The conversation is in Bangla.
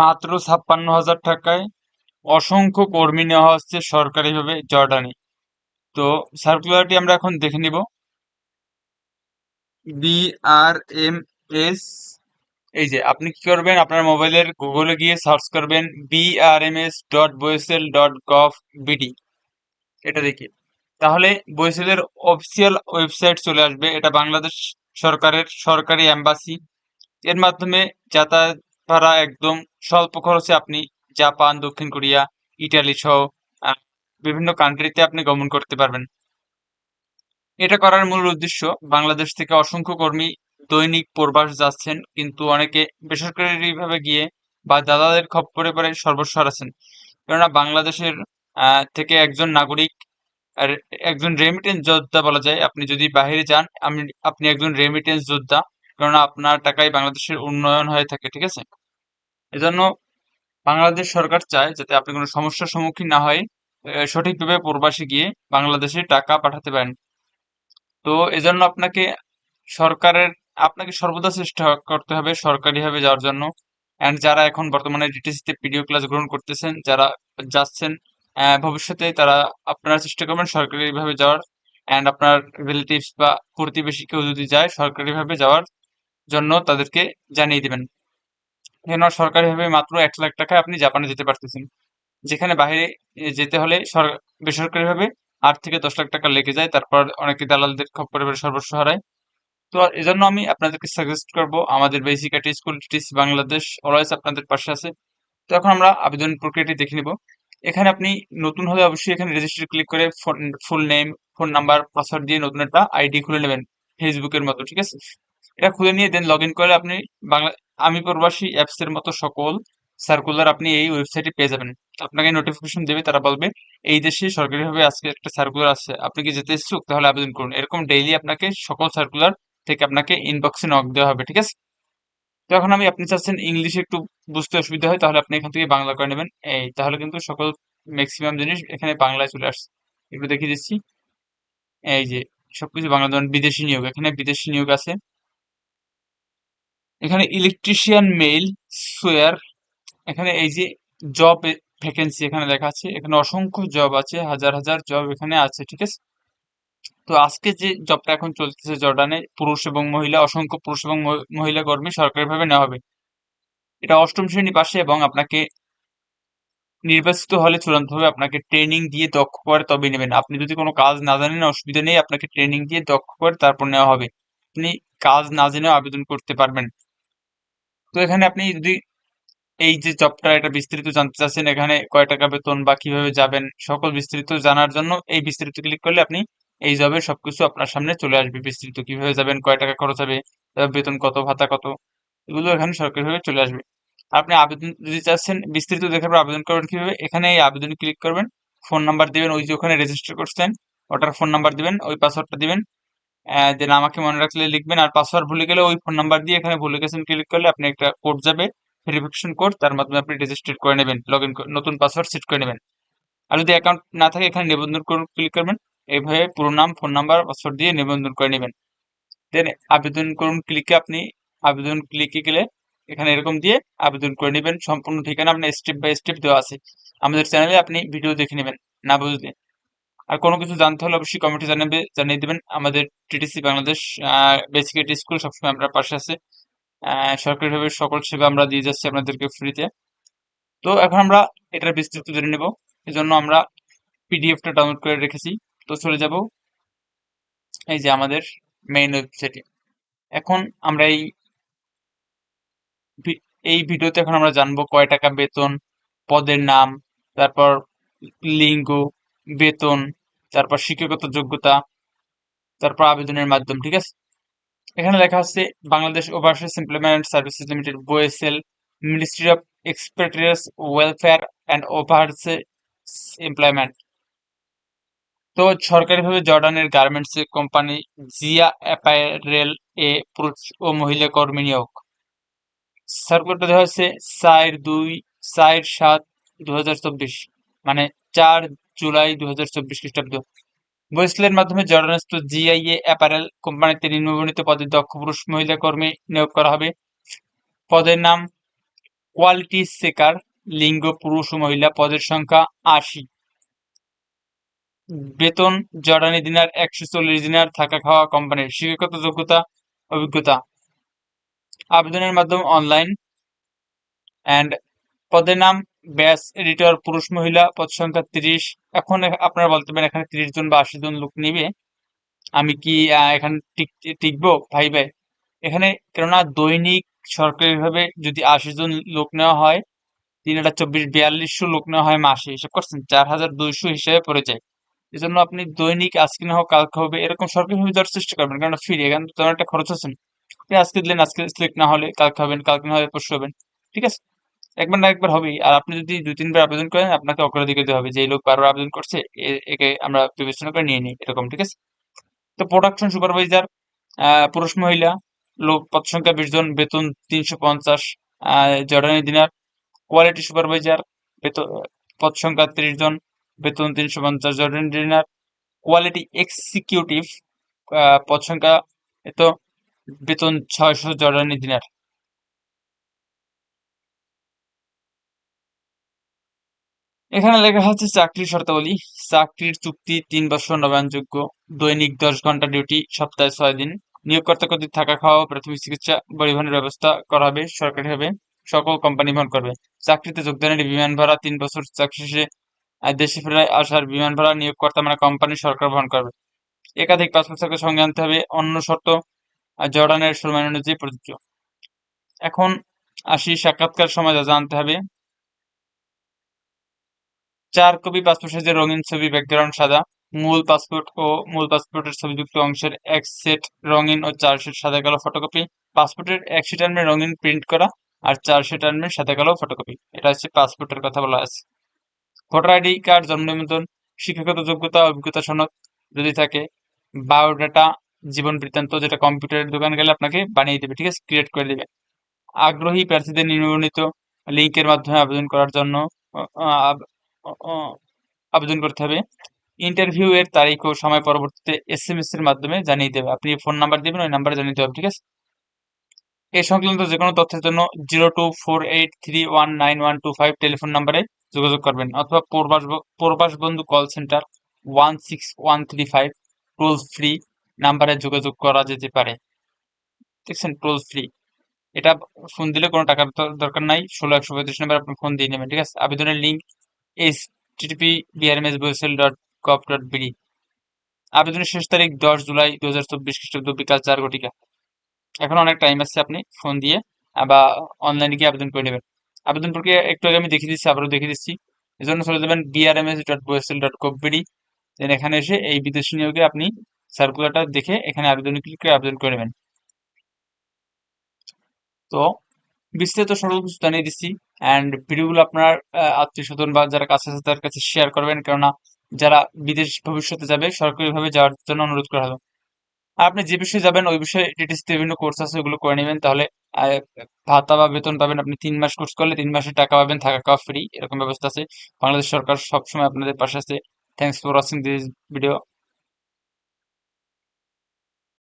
মাত্র ছাপ্পান্ন হাজার টাকায় অসংখ্য কর্মী নেওয়া হচ্ছে সরকারিভাবে জর্ডানে। তো সার্কুলারটি আমরা এখন দেখে নিব। বিআরএমএস এই যে আপনি কি করবেন? আপনার মোবাইলের গুগলে গিয়ে সার্চ করবেন BRMS dot BOESL dot gov BD এটা দেখি। তাহলে বয়েসেলের অফিসিয়াল ওয়েবসাইট চলে আসবে। এটা বাংলাদেশ সরকারের সরকারি অ্যাম্বাসি এর মাধ্যমে যাতায়াত ভাড়া একদম স্বল্প খরচে আপনি জাপান, দক্ষিণ কোরিয়া, ইটালি সহ বিভিন্ন কান্ট্রিতে আপনি গমন করতে পারবেন। এটা করার মূল উদ্দেশ্য, বাংলাদেশ থেকে অসংখ্য কর্মী দৈনিক প্রবাস যাচ্ছেন, কিন্তু অনেকে বেসরকারিভাবে গিয়ে বা দালালের খপ্পরে পরে সর্বস্ব হারাচ্ছেন। কেননা বাংলাদেশের থেকে একজন নাগরিক, আর একজন রেমিটেন্স যোদ্ধা বলা যায়। আপনি যদি বাইরে যান আপনি একজন রেমিটেন্স যোদ্ধা কেননা আপনার টাকায় বাংলাদেশের উন্নয়ন হয়ে থাকে, ঠিক আছে? এজন্য বাংলাদেশ সরকার চায় যাতে আপনি কোনো সমস্যার সম্মুখীন না হয় সঠিকভাবে প্রবাসে গিয়ে বাংলাদেশে টাকা পাঠাতে পারেন। তো এজন্য আপনাকে সরকারের, আপনাকে সর্বদা চেষ্টা করতে হবে সরকারিভাবে যাওয়ার জন্য। অ্যান্ড যারা এখন বর্তমানে ডিটিসিতে পিডিও ক্লাস গ্রহণ করতেছেন, যারা যাচ্ছেন ভবিষ্যতে তারা আপনারা চেষ্টা করবেন সরকারিভাবে যাওয়ার। অ্যান্ড আপনার রিলেটিভস বা প্রতিবেশী কেউ যদি যায়, সরকারিভাবে যাওয়ার। জন্য তাদেরকে জানিয়ে দিবেন। কেন সরকারিভাবে মাত্র এক লাখ টাকায় আপনি জাপানে যেতে পারতেছেন। যেখানে বাইরে যেতে হলে সর- বেসরকারিভাবে আট থেকে দশ লাখ টাকা লেগে যায়, তারপর অনেকে দালালদের পড়ে সর্বস্ব হারায়। তো এজন্য আমি আপনাদেরকে সাজেস্ট করব, আমাদের বেসিক আইটি স্কুল টিস বাংলাদেশ অলওয়েজ আপনাদের পাশে আছে। তো এখন আমরা আবেদন প্রক্রিয়াটি দেখে নিব। এখানে আপনি নতুন হলে অবশ্যই এখানে রেজিস্টার ক্লিক করে phone full name phone number password দিয়ে নতুন একটা আইডি খুলে নেবেন ফেসবুকের মতো, ঠিক আছে? এটা খুলে নিয়ে দেন লগ ইন করে আপনি বাংলা, আমি প্রবাসী অ্যাপস এর মতো সকল সার্কুলার আপনি এই ওয়েবসাইটে পেয়ে যাবেন। আপনাকে নোটিফিকেশন দেবে, তারা বলবে, এই দেশে সরকারিভাবে আজকে একটা সার্কুলার আছে, আপনি কি যেতে ইচ্ছুক? তাহলে আবেদন করুন। এরকম ডেইলি আপনাকে সকল সার্কুলার থেকে আপনাকে ইনবক্সে নক দেওয়া হবে, ঠিক আছে? তো এখন আমি, আপনি চাচ্ছেন ইংলিশে একটু বুঝতে অসুবিধা হয়, তাহলে আপনি এখান থেকে বাংলা করে নেবেন। এই, তাহলে কিন্তু সকল ম্যাক্সিমাম জিনিস এখানে বাংলায় চলে আসছে। একটু দেখিয়ে দিচ্ছি। এই যে, সবকিছু বাংলা ধরুন, বিদেশি নিয়োগ, এখানে বিদেশি নিয়োগ আছে। এখানে ইলেকট্রিশিয়ান মেল সোয়ার এখানে এই যে জব ভ্যাকেন্সি এখানে লেখা আছে, এখানে অসংখ্য জব আছে, হাজার হাজার জব এখানে আছে, ঠিক আছে? তো আজকে যে জবটা এখন চলতেছে জর্ডানে, পুরুষ এবং মহিলা, অসংখ্য পুরুষ এবং মহি- মহিলা কর্মী সরকারিভাবে নেওয়া হবে। এটা অষ্টম শ্রেণি পাশে এবং আপনাকে নির্বাচিত হলে চূড়ান্তভাবে আপনাকে ট্রেনিং দিয়ে দক্ষ করে তবে নেবেন। আপনি যদি কোনো কাজ না জানেন, অসুবিধা নেই, আপনাকে ট্রেনিং দিয়ে দক্ষ করে তারপর নেওয়া হবে। আপনি কাজ না জেনেও আবেদন করতে পারবেন। তো এখানে আপনি যদি এই যে জবটা এটা বিস্তারিত জানতে চাচ্ছেন, এখানে কয় টাকা বেতন বা কীভাবে যাবেন, সকল বিস্তারিত জানার জন্য এই বিস্তারিত ক্লিক করলে আপনি এই জবের সবকিছু আপনার সামনে চলে আসবে। বিস্তারিত কীভাবে যাবেন, কয় টাকা খরচ হবে বেতন কত, ভাতা কত, এগুলো এখানে সরকারিভাবে চলে আসবে। আপনি আবেদন যদি চাচ্ছেন দেখার পর আবেদন করবেন কীভাবে, এখানে এই আবেদন ক্লিক করবেন ফোন নাম্বার দিবেন, ওই যে ওখানে রেজিস্টার করছেন, ওটার ফোন নাম্বার দিবেন, ওই পাসওয়ার্ডটা দিবেন দেন আমাকে মনে রাখলে লিখবেন আর পাসওয়ার্ড ভুলে গেলে ওই ফোন নাম্বার দিয়ে এখানে ভুলে গেছেন ক্লিক করলে আপনি একটা কোড যাবে ভেরিফিকেশন কোড তার মাধ্যমে আপনি রেজিস্টার করে নেবেন লগ ইন নতুন পাসওয়ার্ড সেট করে নেবেন। আর যদি অ্যাকাউন্ট না থাকে, এখানে নিবন্ধন করুন ক্লিক করবেন, এইভাবে পুরো নাম ফোন নাম্বার পাসওয়ার্ড দিয়ে নিবন্ধন করে নেবেন। দেন আবেদন করুন ক্লিকে আপনি, আবেদন ক্লিকে গেলে এখানে এরকম দিয়ে আবেদন করে নেবেন। সম্পূর্ণ ঠিকানা আপনার স্টেপ বাই স্টেপ দেওয়া আছে। আমাদের চ্যানেলে আপনি ভিডিও দেখে নেবেন, না বুঝলে। আর কোনো কিছু জানতে হলে অবশ্যই কমেন্টে জানাবে, জানিয়ে দেবেন। আমাদের টিটিসি বাংলাদেশ বেসিক স্কুল সবসময় আমরা পাশে আছে। সরকারিভাবে সকল সেবা আমরা দিয়ে যাচ্ছি আপনাদেরকে ফ্রিতে তো এখন আমরা এটার বিস্তারিত জেনে নেব। এজন্য আমরা পিডিএফটা ডাউনলোড করে রেখেছি। তো চলে যাব এই যে আমাদের মেইন ওয়েবসাইটে এখন আমরা এই এই ভিডিওতে এখন আমরা জানব কয় টাকা বেতন, পদের নাম, তারপর লিঙ্গ, বেতন তারপর শিক্ষাগত যোগ্যতা, তারপর আবেদনের মাধ্যম, ঠিক আছে? এখানে লেখা আছে, Bangladesh overseas employment services limited BOESL ministry of expatriates welfare and overseas employment তো সরকারিভাবে জর্ডানের গার্মেন্টস কোম্পানি জিয়া অ্যাপারেল এ পুরুষ ও মহিলা কর্মী নিয়োগ। সার্কুলারটা দেওয়া হচ্ছে চার দুই চার সাত দু মানে চার জুলাই দু হাজার চব্বিশ খ্রিস্টাব্দ। বৈসলের মাধ্যমে জর্ডানস্থ জিআইএ অ্যাপারেল কোম্পানিতে নিম্নবর্ণিত পদে দক্ষ পুরুষ মহিলা কর্মী নিয়োগ করা হবে। পদের নাম কোয়ালিটি চেকার লিঙ্গ পুরুষ ও মহিলা পদের সংখ্যা আশি। বেতন জর্ডানি দিনার একশো চল্লিশ দিনার থাকা খাওয়া কোম্পানির শিক্ষাগত যোগ্যতা, অভিজ্ঞতা। আবেদনের মাধ্যমে অনলাইন অ্যান্ড পদের নাম ব্যাস, এডিটর, পুরুষ, মহিলা, পদ সংখ্যা তিরিশ। এখন আপনারা বলতে পারেন এখানে তিরিশ জন বা আশি জন লোক নিবে। আমি কি এখানে টিক, টিকবো? ভাই ভাই এখানে কেননা দৈনিক সরকারিভাবে যদি আশি জন লোক নেওয়া হয়, তিন হাজার চব্বিশ বিয়াল্লিশশো লোক নেওয়া হয় মাসে। হিসাব করছেন, চার হাজার দুইশো হিসেবে পড়ে যায়। এই জন্য আপনি দৈনিক আজকে না হোক, কালকে হবে, এরকম সরকারিভাবে দেওয়ার চেষ্টা করবেন। কারণ ফ্রি এখানে তো একটা খরচ আছে আপনি আজকে দিলেন, আজকে সিলেক্ট না হলে কালকে হবেন কালকে না হবে পরশু হবেন ঠিক আছে? একবার না একবার হবেই। আর আপনি যদি দুই তিনবার আবেদন করেন, আপনাকে অগ্রাধিকার দিতে হবে যে লোক বারবার আবেদন করছে একে আমরা বিবেচনা করে নিয়ে নিই, এরকম, ঠিক আছে? তো প্রোডাকশন সুপারভাইজার পুরুষ মহিলা, লোক পদ সংখ্যা বিশ জন, বেতন তিনশো পঞ্চাশ জর্ডানি দিনার কোয়ালিটি সুপারভাইজার বেতন, পদ সংখ্যা ত্রিশ জন, বেতন তিনশো পঞ্চাশ, জর্ডানি দিনার কোয়ালিটি এক্সিকিউটিভ পদ সংখ্যা এত, বেতন ছয়শো জর্ডানি দিনার। এখানে লেখা আছে চাকরির শর্তাবলী। চাকরির চুক্তি তিন বছর নবায়নযোগ্য, দৈনিক দশ ঘণ্টা ডিউটি, সপ্তাহে ছয় দিন। নিয়োগকর্তা কর্তৃক থাকা খাওয়া প্রাথমিক চিকিৎসা, পরিবহনের ব্যবস্থা করা হবে সরকারিভাবে। সকল কোম্পানি বহন করবে। চাকরিতে যোগদানের বিমান ভাড়া তিন বছর। চাকরি শেষে দেশে ফেরায় আসার বিমান ভাড়া নিয়োগকর্তা মানে কোম্পানি সরকার বহন করবে। একাধিক পাসপোর্ট সাইকেল সঙ্গে আনতে হবে। অন্য শর্ত জর্ডানের সময় অনুযায়ী প্রযোজ্য। এখন আসি সাক্ষাৎকার সময় যা জানতে হবে। চার কপি পাসপোর্ট সাইজের রঙিন ছবি ব্যাকগ্রাউন্ড সাদা, মূল পাসপোর্ট ও মূল পাসপোর্টের ছবিযুক্ত অংশের এক সেট রঙিন ও চার সেট সাদা কালো ফটোকপি পাসপোর্টের এক সেট আনবে রঙিন প্রিন্ট করা আর চার সেট আনবে সাদা কালো ফটোকপি এটা হচ্ছে পাসপোর্টের কথা বলা আছে। ভোটার আইডি, কার্ড জন্ম নিবন্ধন, শিক্ষাগত যোগ্যতা, অভিজ্ঞতা সনদ যদি থাকে, বায়োডাটা, জীবন বৃত্তান্ত যেটা কম্পিউটারের দোকান গেলে আপনাকে বানিয়ে দেবে, ঠিক আছে? ক্রিয়েট করে দেবে। আগ্রহী প্রার্থীদের নির্বাচিত লিঙ্কের মাধ্যমে আবেদন করার জন্য আবেদন করতে হবে। ইন্টারভিউ এর তারিখ ও সময় পরবর্তীতে এস এম এস এর মাধ্যমে জানিয়ে দেবে। আপনি ফোন নাম্বার দিবেন, ওই নাম্বারে জানিয়ে দেবে ঠিক আছে? এই সংক্রান্ত যে কোনো তথ্যের জন্য zero two four eight three one nine one two five telephone নাম্বারে যোগাযোগ করবেন, অথবা Probash Probash Bondhu call centre one six one three five toll free নাম্বারে যোগাযোগ করা যেতে পারে। দেখছেন টোল ফ্রি এটা ফোন দিলে কোনো টাকার দরকার নাই। ষোলো একশো পঁয়ত্রিশ নাম্বার আপনি ফোন দিয়ে নেবেন, ঠিক আছে? আবেদনের link H TTP BRMS BOESL dot gov dot BD আবেদনের শেষ তারিখ দশ জুলাই দু হাজার চব্বিশ খ্রিস্টাব্দ বিকাল চার ঘটিকা। এখন অনেক টাইম আছে আপনি ফোন দিয়ে বা অনলাইনে গিয়ে আবেদন করে নেবেন। আবেদন প্রক্রিয়া একটু আগে আমি দেখিয়ে দিচ্ছি, আবারও দেখিয়ে দিচ্ছি। এই জন্য চলে যাবেন BRMS dot BOESL dot gov BD then এখানে এসে এই বিদেশি নিয়োগে আপনি সার্কুলারটা দেখে এখানে আবেদনে ক্লিক করে আবেদন করে নেবেন। তো বিস্তারিত সকল জানিয়ে দিচ্ছি। অ্যান্ড ভিডিওগুলো আপনার আত্মীয় স্বজন বা যারা কাছে আছে তার কাছে শেয়ার করবেন। কেননা যারা বিদেশ ভবিষ্যতে যাবে, সরকারিভাবে যাওয়ার জন্য অনুরোধ করা হলো। আপনি যে বিষয়ে যাবেন, ওই বিষয়ে ডিটেলস বিভিন্ন কোর্স আছে, ওগুলো করে নেবেন। তাহলে ভাতা বা বেতন পাবেন আপনি তিন মাস কোর্স করলে, তিন মাসের টাকা পাবেন, থাকা খাওয়া ফ্রি এরকম ব্যবস্থা আছে। বাংলাদেশ সরকার সবসময় আপনাদের পাশে আছে। Thanks for watching this video